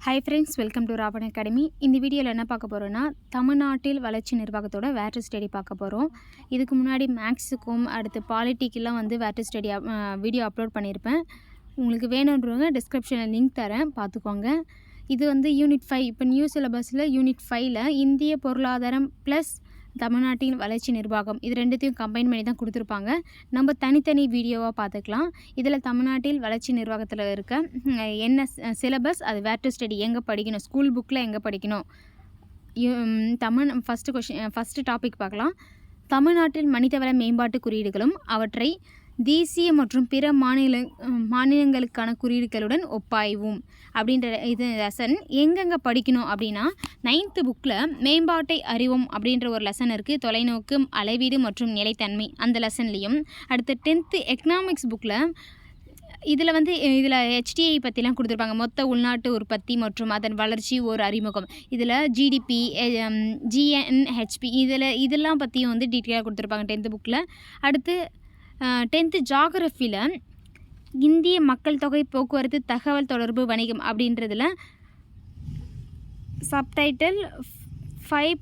Hi friends welcome to Ravan academy இந்த வீடியோவில் என்ன பார்க்க போகிறோன்னா தமிழ்நாட்டில் வளர்ச்சி நிர்வாகத்தோட வேட்டர் ஸ்டடி பார்க்க போகிறோம் இதுக்கு முன்னாடி மேக்ஸுக்கும் அடுத்து பாலிட்டிக்கெல்லாம் வந்து வேட்டர் ஸ்டடி வீடியோ அப்லோட் பண்ணியிருப்பேன் உங்களுக்கு வேணுன்றவங்க டிஸ்கிரிப்ஷனில் லிங்க் தரேன் பார்த்துக்கோங்க. இது வந்து யூனிட் ஃபைவ் இப்போ நியூ சிலபஸில் யூனிட் ஃபைவ்ல இந்திய பொருளாதாரம் ப்ளஸ் தமிழ்நாட்டின் வளர்ச்சி நிர்வாகம். இது ரெண்டுத்தையும் கம்பைன் பண்ணி தான் கொடுத்துருப்பாங்க. நம்ம தனித்தனி வீடியோவாக பார்த்துக்கலாம். இதில் தமிழ்நாட்டில் வளர்ச்சி நிர்வாகத்தில் இருக்க என்ன சிலபஸ் அது வேர் டு ஸ்டடி எங்கே படிக்கணும் ஸ்கூல் புக்கில் எங்கே படிக்கணும். Tamil first question first topic பார்க்கலாம். தமிழ்நாட்டில் மனிதவள மேம்பாட்டு குறியீடுகளும் அவற்றை தேசிய மற்றும் பிற மாநில மாநிலங்களுக்கான குறியீடுகளுடன் ஒப்பாய்வும். அப்படின்ற இது லெசன் எங்கெங்கே படிக்கணும் அப்படின்னா நைன்த்து புக்கில் மேம்பாட்டை அறிவோம் அப்படின்ற ஒரு லெசன் இருக்குது தொலைநோக்கு அளவீடு மற்றும் நிலைத்தன்மை. அந்த லெசன்லேயும் அடுத்து டென்த்து எக்கனாமிக்ஸ் புக்கில் இதில் வந்து இதில் ஹெச்டிஐ பற்றிலாம் கொடுத்துருப்பாங்க. மொத்த உள்நாட்டு உற்பத்தி மற்றும் அதன் வளர்ச்சி ஒரு அறிமுகம். இதில் ஜிடிபி ஜிஎன்ஹெச்பி இதில் இதெல்லாம் பற்றியும் வந்து டீட்டெயிலாக கொடுத்துருப்பாங்க டென்த்து புக்கில் அடுத்து டென்த்து ஜாகிரஃபியில் இந்திய மக்கள் தொகை போக்குவரத்து தகவல் தொடர்பு வணிகம் அப்படின்றதில் சப்டைட்டில் ஃபைவ்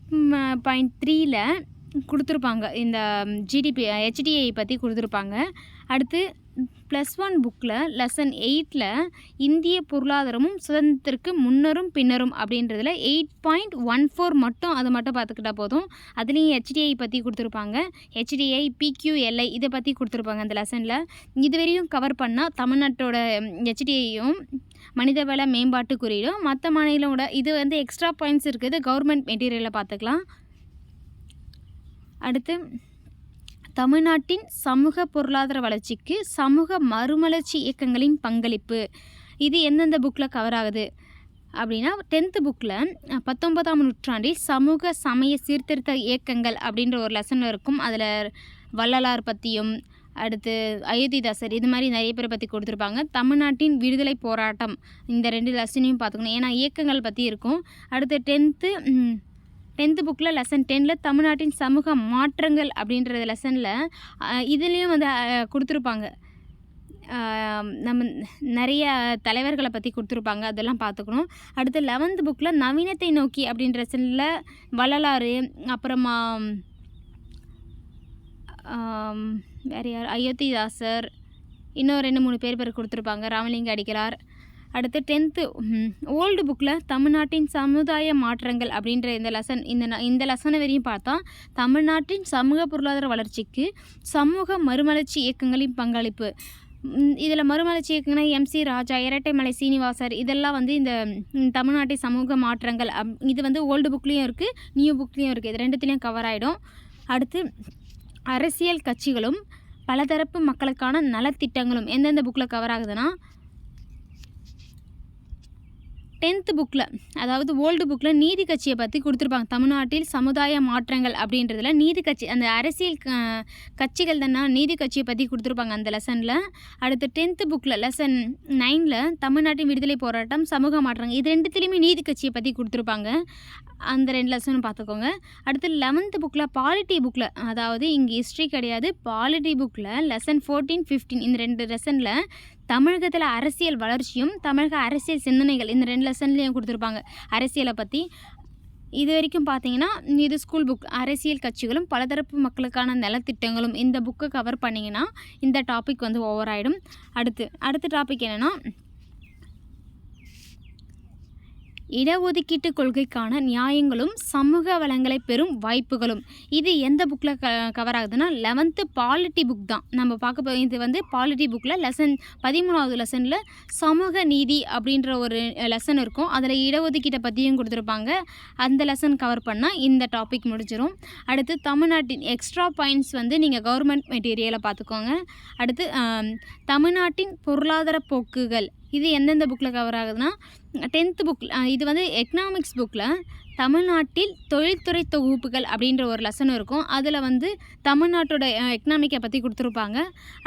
பாயிண்ட் த்ரீயில் கொடுத்துருப்பாங்க. இந்த ஜிடிபி ஹெச்டிஐ பற்றி கொடுத்துருப்பாங்க. அடுத்து ப்ளஸ் ஒன் புக்கில் லெசன் எயிட்டில் இந்திய பொருளாதாரமும் சுதந்திரத்திற்கு முன்னரும் பின்னரும் அப்படின்றதுல எயிட் பாயிண்ட் ஒன் ஃபோர் மட்டும் அதை மட்டும் பார்த்துக்கிட்டா போதும். அதுலேயும் ஹெச்டிஐ பற்றி கொடுத்துருப்பாங்க. ஹெச்டிஐ பிக்யூஎல்ஐ இதை பற்றி கொடுத்துருப்பாங்க அந்த லெசனில் இதுவரையும் கவர் பண்ணால் தமிழ்நாட்டோட ஹெச்டிஐயும் மனிதவள மேம்பாட்டு குறியீடும் மற்ற மாநிலங்களோட இது வந்து எக்ஸ்ட்ரா பாயிண்ட்ஸ் இருக்குது. கவர்மெண்ட் மெட்டீரியலில் பார்த்துக்கலாம். அடுத்து தமிழ்நாட்டின் சமூக பொருளாதார வளர்ச்சிக்கு சமூக மறுமலர்ச்சி இயக்கங்களின் பங்களிப்பு. இது எந்தெந்த புக்கில் கவர் ஆகுது? அப்படின்னா டென்த்து புக்கில் பத்தொன்பதாம் நூற்றாண்டில் சமூக சமய சீர்திருத்த இயக்கங்கள் அப்படின்ற ஒரு லெசன் இருக்கும். அதில் வள்ளலார் பற்றியும் அடுத்து அயோத்திதாசர் இது மாதிரி நிறைய பேரை பற்றி கொடுத்துருப்பாங்க. தமிழ்நாட்டின் விடுதலை போராட்டம் இந்த ரெண்டு லெசனையும் பார்த்துக்கணும். ஏன்னா இயக்கங்கள் பற்றி இருக்கும். அடுத்து டென்த்து டென்த்து புக்கில் லெசன் டெனில் தமிழ்நாட்டின் சமூக மாற்றங்கள் அப்படின்ற லெசனில் இதுலேயும் வந்து கொடுத்துருப்பாங்க. நம்ம நிறைய தலைவர்களை பற்றி கொடுத்துருப்பாங்க அதெல்லாம் பார்த்துக்கணும். அடுத்து லெவன்த்து புக்கில் நவீனத்தை நோக்கி அப்படின்ற லெசனில் வள்ளலாறு அப்புறமா வேறு யார்? அயோத்திதாசர் இன்னும் ரெண்டு மூணு பேர் பேர் கொடுத்துருப்பாங்க. ராமலிங்க அடிகளார் அடுத்து டென்த்து ஓல்டு புக்கில் தமிழ்நாட்டின் சமுதாய மாற்றங்கள் அப்படின்ற இந்த லெசன் இந்த இந்த லெசனை வரையும் பார்த்தா தமிழ்நாட்டின் சமூக பொருளாதார வளர்ச்சிக்கு சமூக மறுமலர்ச்சி இயக்கங்களின் பங்களிப்பு. இதில் மறுமலர்ச்சி இயக்கங்கள்னா எம்சி ராஜா இரட்டைமலை சீனிவாசர் இதெல்லாம் வந்து இந்த தமிழ்நாட்டின் சமூக மாற்றங்கள் அப் இது வந்து ஓல்டு புக்லேயும் இருக்குது நியூ புக்லேயும் இருக்குது இது ரெண்டுத்துலேயும் கவர் ஆகிடும் அடுத்து அரசியல் கட்சிகளும் பலதரப்பு மக்களுக்கான நலத்திட்டங்களும் எந்தெந்த புக்கில் கவர் ஆகுதுன்னா டென்த்து புக்கில் அதாவது ஓல்டு புக்கில் நீதி கட்சியை பற்றி கொடுத்துருப்பாங்க. தமிழ்நாட்டில் சமுதாய மாற்றங்கள் அப்படின்றதுல நீதி கட்சி அந்த அரசியல் க- கட்சிகள் தானே நீதி கட்சியை பற்றி கொடுத்துருப்பாங்க அந்த லெசனில். அடுத்து டென்த்து புக்கில் லெசன் நைனில் தமிழ்நாட்டின் விடுதலை போராட்டம் சமூக மாற்றங்கள் இது ரெண்டுத்துலேயுமே நீதி கட்சியை பற்றி கொடுத்துருப்பாங்க. அந்த ரெண்டு லெசனும் பார்த்துக்கோங்க. அடுத்து லெவன்த்து புக்கில் பாலிட்டி புக்கில் அதாவது இங்கே ஹிஸ்ட்ரி கிடையாது. பாலிட்டி புக்கில் லெசன் ஃபோர்டீன் ஃபிஃப்டீன் இந்த ரெண்டு லெசனில் தமிழகத்தில் அரசியல் வளர்ச்சியும் தமிழக அரசியல் சிந்தனைகள் இந்த ரெண்டு லெசன்லேயும் கொடுத்துருப்பாங்க. அரசியலை பற்றி இது வரைக்கும் பார்த்தீங்கன்னா இது ஸ்கூல் புக் அரசியல் கட்சிகளும் பலதரப்பு மக்களுக்கான நலத்திட்டங்களும் இந்த புக்கை கவர் பண்ணிங்கன்னா இந்த டாபிக் வந்து ஓவர் ஆகிடும் அடுத்து அடுத்த டாபிக் என்னென்னா இடஒதுக்கீட்டு கொள்கைக்கான நியாயங்களும் சமூக வளங்களை பெறும் வாய்ப்புகளும். இது எந்த புக்கில் க கவர் ஆகுதுன்னா லெவன்த்து பாலிட்டி புக் தான். நம்ம பார்க்க போ இது வந்து பாலிட்டி புக்கில் லெசன் பதிமூணாவது லெசனில் சமூக நீதி அப்படின்ற ஒரு லெசன் இருக்கும். அதில் இடஒதுக்கீட்டை பற்றியும் கொடுத்துருப்பாங்க. அந்த லெசன் கவர் பண்ணால் இந்த டாபிக் முடிஞ்சிடும் அடுத்து தமிழ்நாட்டின் எக்ஸ்ட்ரா பாயிண்ட்ஸ் வந்து நீங்கள் கவர்மெண்ட் மெட்டீரியலை பார்த்துக்கோங்க. அடுத்து தமிழ்நாட்டின் பொருளாதார போக்குகள் இது எந்தெந்த புக்கில் கவர் ஆகுதுன்னா டென்த்து புக் இது வந்து எக்கனாமிக்ஸ் புக்கில் தமிழ்நாட்டில் தொழில்துறை தொகுப்புகள் அப்படின்ற ஒரு லெசன் இருக்கும். அதில் வந்து தமிழ்நாட்டோட எக்கனாமிக்கை பற்றி கொடுத்துருப்பாங்க.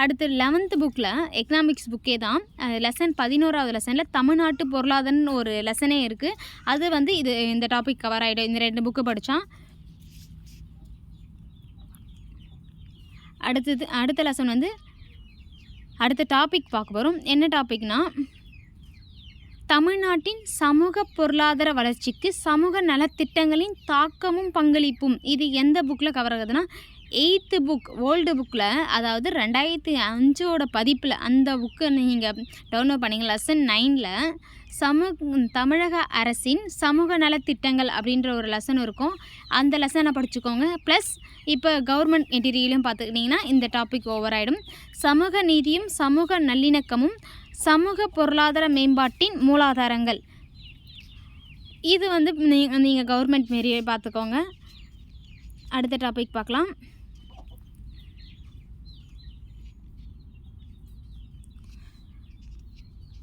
அடுத்து லெவன்த்து புக்கில் எக்கனாமிக்ஸ் புக்கே தான் லெசன் பதினோராவது லெசனில் தமிழ்நாட்டு பொருளாதாரன்னு ஒரு லெசனே இருக்குது அது வந்து இது இந்த டாபிக் கவர் ஆகிடும் இந்த ரெண்டு புக்கு படித்தான் அடுத்தது அடுத்த லெசன் வந்து அடுத்த டாபிக் பார்க்க போகிறோம் என்ன டாபிக்னால் தமிழ்நாட்டின் சமூக பொருளாதார வளர்ச்சிக்கு சமூக நலத்திட்டங்களின் தாக்கமும் பங்களிப்பும். இது எந்த புக்கில் கவர் ஆகுதுன்னா எயித்து புக் ஓல்டு புக்கில் அதாவது ரெண்டாயிரத்தி அஞ்சோட பதிப்பில் அந்த புக்கை நீங்கள் டவுன்லோட் பண்ணிங்க. லெசன் நைனில் சமூக தமிழக அரசின் சமூக நலத்திட்டங்கள் அப்படின்ற ஒரு லெசன் இருக்கும். அந்த லெசனை படிச்சுக்கோங்க. ப்ளஸ் இப்போ கவர்மெண்ட் மெட்டீரியலும் பார்த்துக்கிட்டிங்கன்னா இந்த டாபிக் ஓவர் ஆகிடும் சமூக நீதியும் சமூக நல்லிணக்கமும் சமூக பொருளாதார மேம்பாட்டின் மூலாதாரங்கள். இது வந்து நீங்கள் நீங்கள் கவர்மெண்ட் மாரியே பார்த்துக்கோங்க அடுத்த டாபிக் பார்க்கலாம்.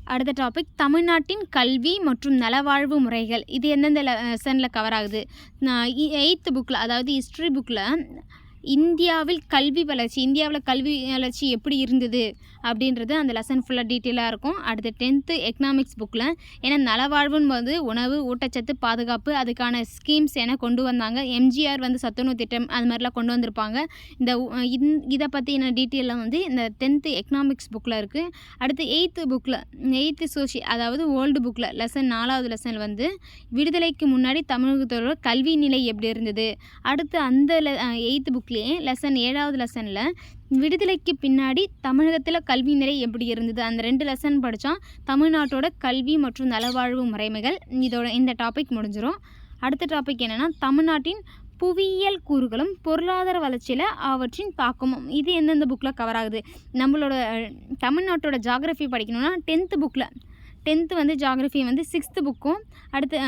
அடுத்த டாபிக் தமிழ்நாட்டின் கல்வி மற்றும் நலவாழ்வு முறைகள். இது எந்தெந்த லெசனில் கவர் ஆகுது? எயித்து புக்கில் e, அதாவது ஹிஸ்ட்ரி புக்கில் இந்தியாவில் கல்வி வளர்ச்சி இந்தியாவில் கல்வி வளர்ச்சி எப்படி இருந்தது அப்படின்றது அந்த லெசன் ஃபுல்லாக டீட்டெயிலாக இருக்கும். அடுத்து டென்த்து எக்கனாமிக்ஸ் புக்கில் ஏன்னா நலவாழ்வுன்னு வந்து உணவு ஊட்டச்சத்து பாதுகாப்பு அதுக்கான ஸ்கீம்ஸ் என கொண்டு வந்தாங்க. எம்ஜிஆர் வந்து சத்துணவு திட்டம் அது மாதிரிலாம் கொண்டு வந்திருப்பாங்க. இந்த இந் இதை பற்றின டீட்டெயிலாம் வந்து இந்த டென்த்து எக்கனாமிக்ஸ் புக்கில் இருக்குது அடுத்து எயித்து புக்கில் எயித்து சோஷி அதாவது ஓல்டு புக்கில் லெசன் நாலாவது லெசன் வந்து விடுதலைக்கு முன்னாடி தமிழகத்தோட கல்வி நிலை எப்படி இருந்தது? அடுத்து அந்த எயித்து புக்கில் புக்லேயே லெசன் ஏழாவது லெசனில் விடுதலைக்கு பின்னாடி தமிழகத்தில் கல்வி நிலை எப்படி இருந்தது? அந்த ரெண்டு லெசன் படித்தா தமிழ்நாட்டோட கல்வி மற்றும் நலவாழ்வு முறைமைகள். இதோட இந்த டாபிக் முடிஞ்சிடும் அடுத்த டாபிக் என்னென்னா தமிழ்நாட்டின் புவியியல் கூறுகளும் பொருளாதார வளர்ச்சியில் அவற்றின் தாக்கமும். இது எந்தெந்த புக்கில் கவர் ஆகுது? நம்மளோட தமிழ்நாட்டோட ஜாகிரஃபி படிக்கணும்னா டென்த்து புக்கில் டென்த்து வந்து ஜாகிரஃபி வந்து சிக்ஸ்த்து புக்கும் அடுத்து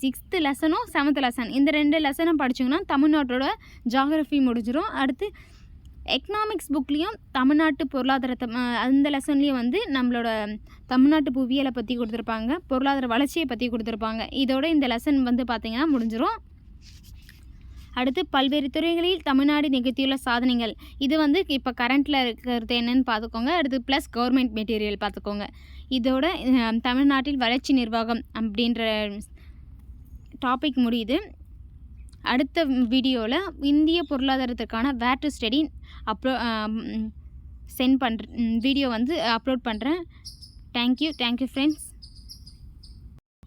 சிக்ஸ்த்து லெசனும் செவன்த் லெசன் இந்த ரெண்டு லெசனும் படிச்சிங்கன்னா தமிழ்நாட்டோட ஜாகிரஃபி முடிஞ்சிடும் அடுத்து எக்கனாமிக்ஸ் புக்லேயும் தமிழ்நாட்டு பொருளாதாரத்தை அந்த லெசன்லேயும் வந்து நம்மளோட தமிழ்நாட்டு புவியியலை பற்றி கொடுத்துருப்பாங்க பொருளாதார வளர்ச்சியை பற்றி கொடுத்துருப்பாங்க. இதோட இந்த லெசன் வந்து பார்த்திங்கன்னா முடிஞ்சிடும் அடுத்து பல்வேறு துறைகளில் தமிழ்நாடு நிகழ்த்தியுள்ள சாதனைகள். இது வந்து இப்போ கரண்ட்டில் இருக்கிறது என்னன்னு பார்த்துக்கோங்க. அடுத்து ப்ளஸ் கவர்மெண்ட் மெட்டீரியல் பார்த்துக்கோங்க. இதோட தமிழ்நாட்டில் வளர்ச்சி நிர்வாகம் அப்படின்ற டாபிக் முடியுது. அடுத்த வீடியோவில் இந்திய பொருளாதாரத்திற்கான வேர் டு ஸ்டடி அப்லோ சென்ட் பண்ணுற வீடியோ வந்து அப்லோட் பண்ணுறேன் thank you thank you friends